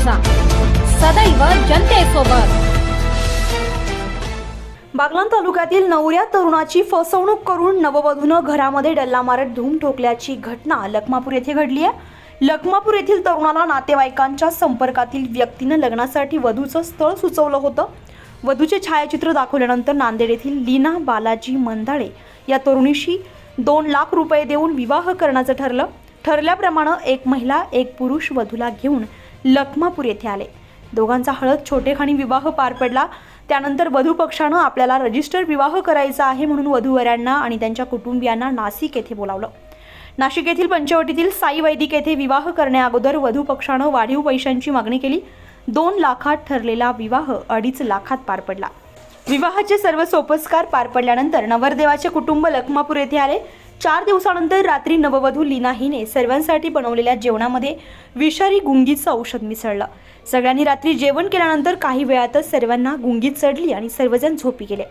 News सदैव जनतेसोबत। बागलाण तालुक्यातील नवऱ्या तरुणाची फसवणूक करून नववधूनं घरामध्ये डल्ला मारत धूम ठोकल्याची घटना लखमापूर येथे घडली आहे. लखमापूर येथील तरुणाला नातेवाईकांच्या संपर्कातील व्यक्तीनं लग्नासाठी वधूचं स्थळ सुचवलं होतं. वधूचे छायाचित्र दाखवल्यानंतर नांदेड येथील लीना बालाजी मंदाळे या तरुणीशी दोन लाख रुपये देऊन विवाह करण्याचं ठरलं. ठरल्याप्रमाणे एक महिला एक पुरुष वधूला घेऊन लखमापूर येथे आले. दोघांचा हळद छोटेखानी विवाह पार पडला. त्यानंतर वधू पक्षानं आपल्याला रजिस्टर विवाह करायचा आहे म्हणून वधूवरांना आणि त्यांच्या कुटुंबियांना नाशिक येथे बोलावलं. नाशिक येथील पंचवटीतील साई वैदिक येथे विवाह करण्याअगोदर वधू पक्षानं वाढीव पैशांची मागणी केली. दोन लाखात ठरलेला विवाह अडीच लाखात पार पडला. विवाहाचे सर्व सोपस्कार पार पडल्यानंतर नवरदेवाचे कुटुंब लखमापूर येथे आले. चार दिवसानंतर रात्री नववधू लीना हिने सर्वांसाठी बनवलेल्या जेवणामध्ये विषारी गुंगीचं औषध मिसळलं. सगळ्यांनी रात्री जेवण केल्यानंतर काही वेळातच सर्वांना गुंगीत चढली आणि सर्वजण झोपी गेले.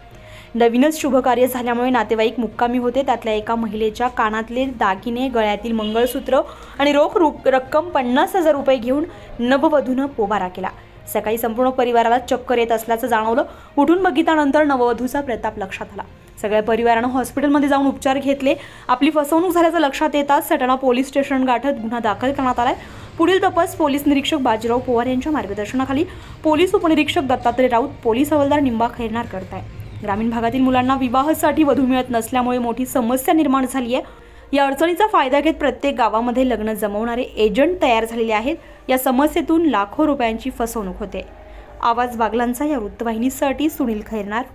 नवीनच शुभकार्य झाल्यामुळे नातेवाईक मुक्कामी होते. त्यातल्या एका महिलेच्या कानातले दागिने गळ्यातील मंगळसूत्र आणि रोख रु- रक्कम पन्नास हजार रुपये घेऊन नववधूनं पोबारा केला. सकाळी संपूर्ण परिवाराला चक्कर येत असल्याचं जाणवलं. उठून बघितल्यानंतर नववधूचा प्रताप लक्षात आला. सगळ्या परिवारानं हॉस्पिटलमध्ये जाऊन उपचार घेतले. आपली फसवणूक झाल्याचं लक्षात येताच सटाणा पोलीस स्टेशन गाठत गुन्हा दाखल करण्यात आलाय. पुढील तपास पोलीस निरीक्षक बाजीराव पवार यांच्या मार्गदर्शनाखाली. पोलीस उपनिरीक्षक दत्तात्रय राऊत पोलीस हवालदार निंबा खैरनार करत आहे ग्रामीण भागातील मुलांना विवाहासाठी वधू मिळत नसल्यामुळे मोठी समस्या निर्माण झाली आहे या अडचणीचा फायदा घेत प्रत्येक गावामध्ये लग्न जमवणारे एजंट तयार झालेले आहेत. या समस्येतून लाखो रुपयांची फसवणूक होते. आवाज बागलांचा या वृत्तवाहिनीसाठी सुनील खैरनार.